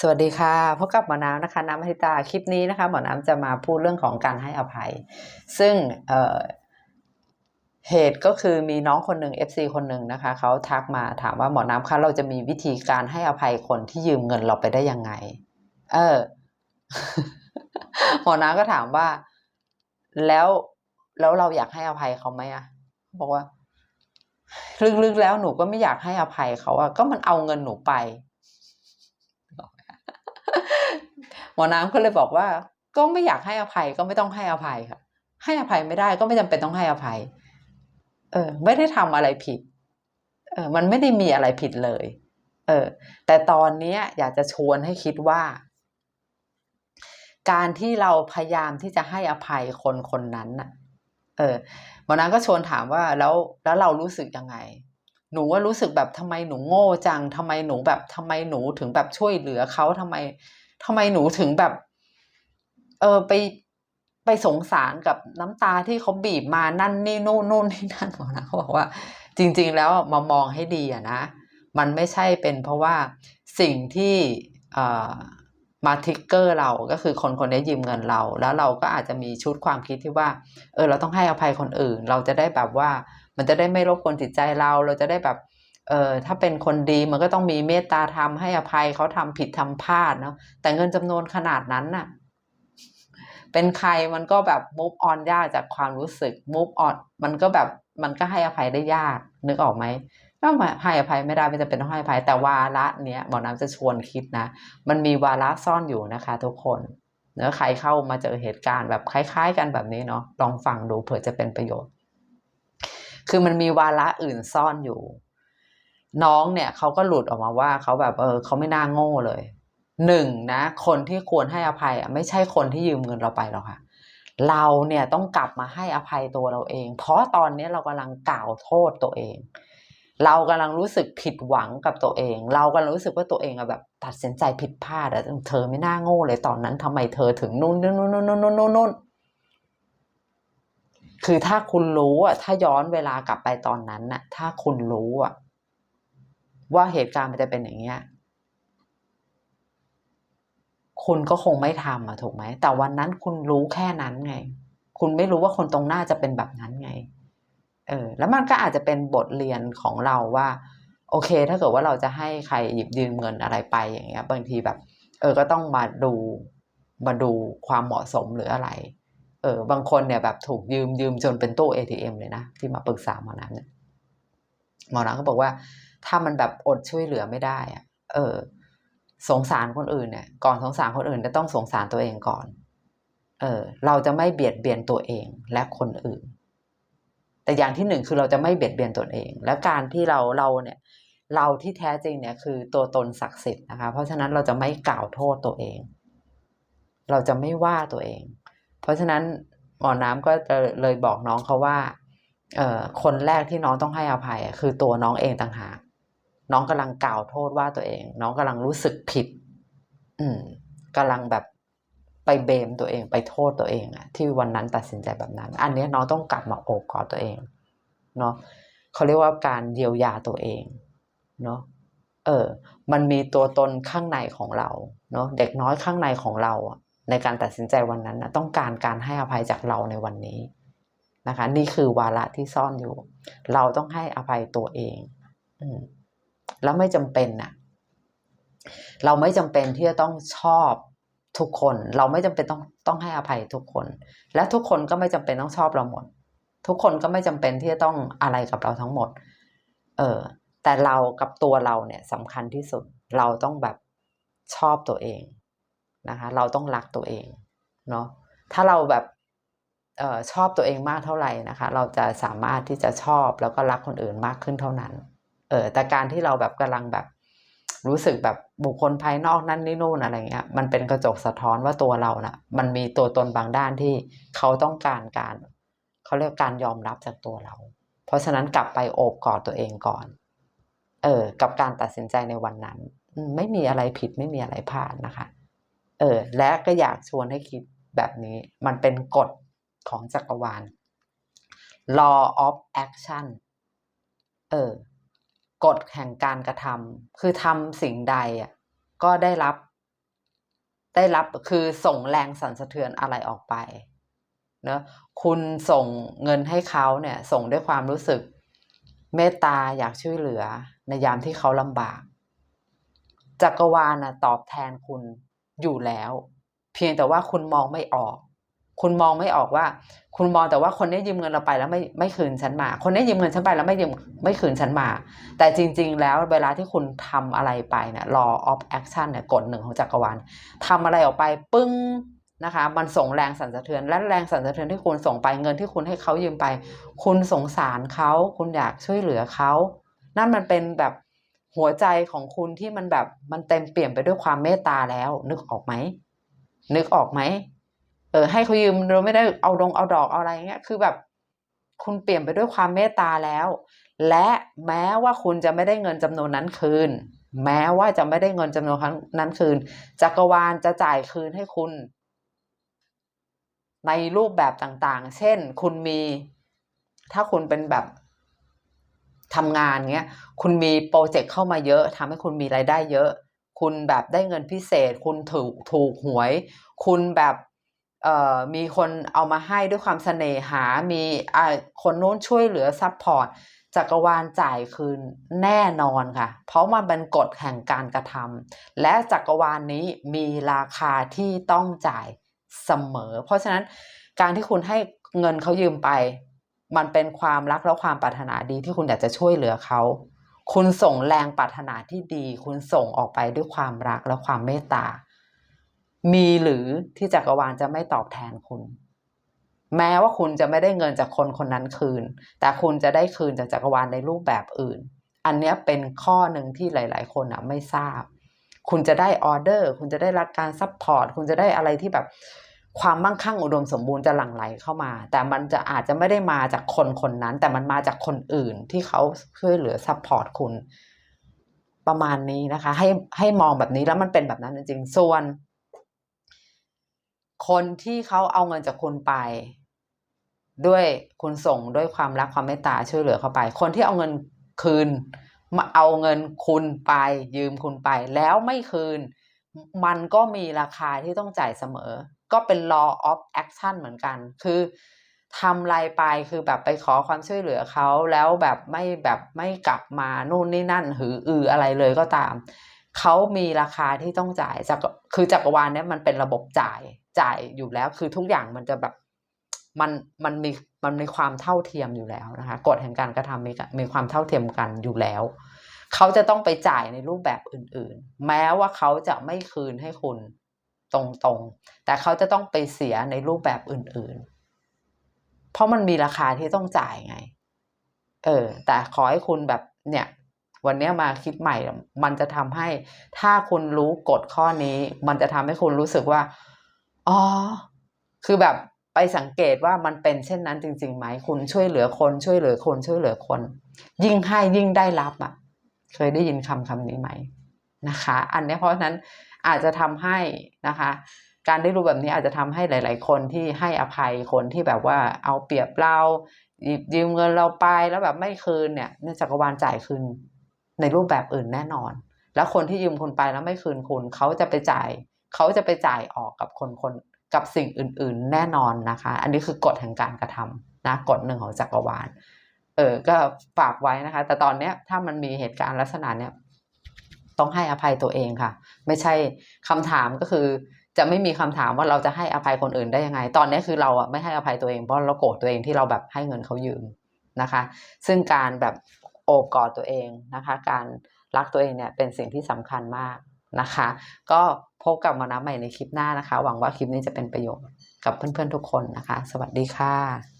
สวัสดีค่ะพบกับหมอน้ำนะคะน้ำอธิตาคลิปนี้นะคะหมอน้ำจะมาพูดเรื่องของการให้อภัย ซึ่งเเหตุก็คือมีน้องคนหนึ่ง FC คนหนึ่งนะคะเขาทักมาถามว่าหมอน้ำคะเราจะมีวิธีการให้อภัยคนที่ยืมเงินเราไปได้ยังไง เออ หมอน้ำก็ถามว่า แล้วแล้วเราอยากให้อภัยเขาไหมอะบอกว่าลึกๆแล้วหนูก็ไม่อยากให้อภัยเขาอะก็มันเอาเงินหนูไป หมอน้ำก็เลยบอกว่า ก็ไม่อยากให้อภัยก็ไม่ต้องให้อภัยค่ะ ให้อภัยไม่ได้ก็ไม่จำเป็นต้องให้อภัย เออ ไม่ได้ทำอะไรผิด เออ มันไม่ได้มีอะไรผิดเลย เออ แต่ตอนเนี้ยอยากจะชวนให้คิดว่า การที่เราพยายามที่จะให้อภัยคนคนนั้นน่ะ เออหมอน้ำก็ชวนถามว่าแล้วแล้วเรารู้สึกยังไงหนูว่ารู้สึกแบบทำไมหนูโง่จังทำไมหนูแบบทำไมหนูถึงแบบช่วยเหลือเขาทำไม ทำไมหนูถึงแบบ เออไปไปสงสารกับน้ำตาที่เขาบีบมานั่นนี่นู่นนู่นนี่นั่นหมอนะเขาบอกว่า จริง ๆ แล้วมามองให้ดีอะนะ มันไม่ใช่เป็นเพราะว่าสิ่งที่เอ่อมาทิกเกอร์เราก็คือคนคนนี้ยืมเงินเรา แล้วเราก็อาจจะมีชุดความคิดที่ว่า เออ เราต้องให้อภัยคนอื่น เราจะได้แบบว่า มันจะได้ไม่รบกวนจิตใจเรา เราจะได้แบบ เออถ้าเป็นคนดีมันก็ต้องมีเมตตาธรรมให้อภัยเขาทำผิดทำพลาดเนาะแต่เงินจำนวนขนาดนั้นน่ะ เป็นใครมันก็แบบ move on ยากจากความรู้สึก move on มันก็แบบมันก็ให้อภัยได้ยากนึกออกไหมก็ให้อภัยไม่ได้ไม่จำเป็นต้องให้อภัยแต่วาระเนี้ยหมอน้ำจะชวนคิดนะ มันมีวาระซ่อนอยู่นะคะ ทุกคนเนื้อใครเข้ามาเจอเหตุการณ์แบบคล้ายๆ กันแบบนี้เนาะลองฟังดูเผื่อจะเป็นประโยชน์ คือมันมีวาระอื่นซ่อนอยู่ น้องเนี่ยเขาก็หลุดออกมาว่าเขาแบบเออเขาไม่น่าโง่เลยหนึ่งนะคนที่ควรให้อภัยไม่ใช่คนที่ยืมเงินเราไปหรอกค่ะเราเนี่ยต้องกลับมาให้อภัยตัวเราเอง เพราะตอนนี้เรากำลังกล่าวโทษตัวเอง เรากำลังรู้สึกผิดหวังกับตัวเอง เรากำลังรู้สึกว่าตัวเองอะแบบตัดสินใจผิดพลาดอะเธอไม่น่าโง่เลยตอนนั้นทำไมเธอถึงนู่นนู่นนู่นนู่นนู่นนู่นคือถ้าคุณรู้อะถ้าย้อนเวลากลับไปตอนนั้นน่ะถ้าคุณรู้อะ ว่าเหตุการณ์มันจะเป็นอย่างเงี้ยคุณก็คงไม่ทำอะถูกไหม แต่วันนั้นคุณรู้แค่นั้นไง คุณไม่รู้ว่าคนตรงหน้าจะเป็นแบบนั้นไง เออ แล้วมันก็อาจจะเป็นบทเรียนของเราว่า โอเค ถ้าเกิดว่าเราจะให้ใครหยิบยืมเงินอะไรไปอย่างเงี้ย บางทีแบบ เออ ก็ต้องมาดู มาดูความเหมาะสมหรืออะไร เออ บางคนเนี่ยแบบถูกยืมยืมจนเป็นตู้ ATM เลยนะที่มาปรึกษาหมอน้ำเนี่ย หมอน้ำก็บอกว่า ถ้ามันแบบอดช่วยเหลือไม่ได้อะเออ สงสารคนอื่นเนี่ย ก่อนสงสารคนอื่นจะต้องสงสารตัวเองก่อน เออ เราจะไม่เบียดเบียนตัวเองและคนอื่น แต่อย่างที่หนึ่งคือเราจะไม่เบียดเบียนตนเอง และการที่เราเราเนี่ย เราที่แท้จริงเนี่ยคือตัวตนศักดิ์สิทธิ์นะคะ เพราะฉะนั้นเราจะไม่กล่าวโทษตัวเอง เราจะไม่ว่าตัวเอง เพราะฉะนั้นหมอน้ำก็เลยบอกน้องเขาว่าเอ่อคนแรกที่น้องต้องให้อภัยคือตัวน้องเองต่างหาก น้องกำลังกล่าวโทษว่าตัวเอง น้องกำลังรู้สึกผิด อืมกำลังแบบไปเบมตัวเองไปโทษตัวเองอะที่วันนั้นตัดสินใจแบบนั้น อันนี้น้องต้องกลับมาโอบกอดตัวเองเนาะเขาเรียกว่าการเยียวยาตัวเองเนาะเออ มันมีตัวตนข้างในของเราเนาะเด็กน้อยข้างในของเราอะในการตัดสินใจวันนั้นนะต้องการการให้อภัยจากเราในวันนี้นะคะ นี่คือวาระที่ซ่อนอยู่ เราต้องให้อภัยตัวเอง อืม แล้วไม่จำเป็นน่ะเราไม่จำเป็นที่จะต้องชอบทุกคน เราไม่จำเป็นต้องต้องให้อภัยทุกคน และทุกคนก็ไม่จำเป็นต้องชอบเราหมด ทุกคนก็ไม่จำเป็นที่จะต้องอะไรกับเราทั้งหมด เออแต่เรากับตัวเราเนี่ยสำคัญที่สุดเราต้องแบบชอบตัวเองนะคะ เราต้องรักตัวเองเนาะถ้าเราแบบเออชอบตัวเองมากเท่าไหร่นะคะ เราจะสามารถที่จะชอบแล้วก็รักคนอื่นมากขึ้นเท่านั้น เออแต่การที่เราแบบกำลังแบบ รู้สึกแบบบุคคลภายนอกนั่นนี่นู่นอะไรเงี้ย มันเป็นกระจกสะท้อนว่าตัวเรานะ่ะ มันมีตัวตนบางด้านที่เขาต้องการการเขาเรียกการยอมรับจากตัวเรา เพราะฉะนั้นกลับไปโอบกอดตัวเองก่อน เออ กับการตัดสินใจในวันนั้น ไม่มีอะไรผิดไม่มีอะไรพลาดนะคะ เออ และก็อยากชวนให้คิดแบบนี้ มันเป็นกฎของจักรวาล law of action เออ กฎแห่งการกระทำคือทำสิ่งใดอะก็ได้รับ ได้รับคือส่งแรงสั่นสะเทือนอะไรออกไปเนะคุณส่งเงินให้เขาเนี่ยส่งด้วยความรู้สึกเมตตาอยากช่วยเหลือในยามที่เขาลำบาก จักรวาลนะตอบแทนคุณอยู่แล้ว เพียงแต่ว่าคุณมองไม่ออก คุณมองไม่ออกว่า คุณมองแต่ว่าคนนี้ยืมเงินเราไปแล้วไม่ไม่คืนฉันมา คนนี้ยืมเงินฉันไปแล้วไม่ยืมไม่คืนฉันมา แต่จริง ๆ แล้วเวลาที่คุณทำอะไรไปเนี่ย law of action เนี่ยกฎหนึ่งของจักรวาลทำอะไรออกไปปึ้งนะคะ มันส่งแรงสั่นสะเทือน และแรงสั่นสะเทือนที่คุณส่งไปเงินที่คุณให้เขายืมไป คุณสงสารเขาคุณอยากช่วยเหลือเขา นั่นมันเป็นแบบหัวใจของคุณที่มันแบบมันเต็มเปี่ยมไปด้วยความเมตตาแล้ว นึกออกไหมนึกออกไหม เออให้เขายืมเราไม่ได้เอาดงเอาดอกเอาอะไรเงี้ยคือแบบคุณเปลี่ยนไปด้วยความเมตตาแล้ว และแม้ว่าคุณจะไม่ได้เงินจำนวนนั้นคืน แม้ว่าจะไม่ได้เงินจำนวนนั้นคืนจักรวาลจะจ่ายคืนให้คุณ ในรูปแบบต่างๆ เช่น คุณมีถ้าคุณเป็นแบบทำงานเงี้ย คุณมีโปรเจกต์เข้ามาเยอะทำให้คุณมีรายได้เยอะ คุณแบบได้เงินพิเศษ คุณถูกถูกหวย คุณแบบ มีคนเอามาให้ด้วยความเสน่หา มีคนโน้นช่วยเหลือซัพพอร์ตจักรวาลจ่ายคืนแน่นอนค่ะ เพราะมันเป็นกฎแห่งการกระทำและจักรวาลนี้มีราคาที่ต้องจ่ายเสมอ เพราะฉะนั้นการที่คุณให้เงินเขายืมไป มันเป็นความรักและความปรารถนาดีที่คุณอยากจะช่วยเหลือเขา คุณส่งแรงปรารถนาที่ดี คุณส่งออกไปด้วยความรักและความเมตตา มีหรือที่จักรวาลจะไม่ตอบแทนคุณ แม้ว่าคุณจะไม่ได้เงินจากคนคนนั้นคืน แต่คุณจะได้คืนจากจักรวาลในรูปแบบอื่น อันนี้เป็นข้อหนึ่งที่หลาย ๆ คนอะไม่ทราบ คุณจะได้ออเดอร์ คุณจะได้รับการซัพพอร์ตคุณจะได้อะไรที่แบบความมั่งคั่งอุดมสมบูรณ์จะหลั่งไหลเข้ามา แต่มันจะอาจจะไม่ได้มาจากคนคนนั้น แต่มันมาจากคนอื่นที่เขาช่วยเหลือซัพพอร์ตคุณ ประมาณนี้นะคะ ให้ให้มองแบบนี้แล้วมันเป็นแบบนั้นจริงๆส่วน คนที่เขาเอาเงินจากคุณไป ด้วยคุณส่งด้วยความรักความเมตตาช่วยเหลือเขาไป คนที่เอาเงินคืน มาเอาเงินคุณไป ยืมคุณไป แล้วไม่คืน มันก็มีราคาที่ต้องจ่ายเสมอ ก็เป็น law of action เหมือนกัน คือทำไรไปคือแบบไปขอความช่วยเหลือเขาแล้วแบบไม่แบบไม่กลับมานู่นนี่นั่น หืออืออะไรเลยก็ตามเขามีราคาที่ต้องจ่ายจากคือจักรวาลเนี้ยมันเป็นระบบจ่าย จ่ายอยู่แล้ว คือทุกอย่างมันจะแบบมันมันมีมันมีความเท่าเทียมอยู่แล้วนะคะกฎแห่งการกระทำมีมีความเท่าเทียมกันอยู่แล้ว เขาจะต้องไปจ่ายในรูปแบบอื่นๆ แม้ว่าเขาจะไม่คืนให้คุณตรงๆ แต่เขาจะต้องไปเสียในรูปแบบอื่นๆ เพราะมันมีราคาที่ต้องจ่ายไง เออ แต่ขอให้คุณแบบเนี่ย วันนี้มาคิดใหม่ มันจะทำให้ถ้าคุณรู้กฎข้อนี้ มันจะทำให้คุณรู้สึกว่า อ๋อ คือแบบไปสังเกตว่ามันเป็นเช่นนั้นจริงๆไหมคุณช่วยเหลือคนช่วยเหลือคนช่วยเหลือคน ยิ่งให้ยิ่งได้รับอะ เคยได้ยินคำคำนี้ไหมนะคะ อันนี้เพราะฉะนั้นอาจจะทำให้นะคะ การได้รู้แบบนี้อาจจะทำให้หลาย ๆ คนที่ให้อภัยคนที่แบบว่าเอาเปรียบเราหยิบยืมเงินเราไปแล้วแบบไม่คืนเนี่ยในจักรวาลจ่ายคืนในรูปแบบอื่นแน่นอน แล้วคนที่ยืมคุณไปแล้วไม่คืนคุณเขาจะไปจ่าย เขาจะไปจ่ายออกกับคนคนกับสิ่งอื่น ๆ แน่นอนนะคะ อันนี้คือกฎแห่งการกระทำนะกฎหนึ่งของจักรวาลเออก็ฝากไว้นะคะ แต่ตอนเนี้ยถ้ามันมีเหตุการณ์ลักษณะเนี้ยต้องให้อภัยตัวเองค่ะ ไม่ใช่คำถามก็คือจะไม่มีคำถามว่าเราจะให้อภัยคนอื่นได้ยังไง ตอนนี้คือเราอะไม่ให้อภัยตัวเองเพราะเราโกรธตัวเองที่เราแบบให้เงินเขายืมนะคะ ซึ่งการแบบโอบกอดตัวเองนะคะ การรักตัวเองเนี่ยเป็นสิ่งที่สำคัญมาก นะคะ ก็พบกับมานะใหม่ในคลิปหน้านะคะ หวังว่าคลิปนี้จะเป็นประโยชน์กับเพื่อนๆทุกคนนะคะ สวัสดีค่ะ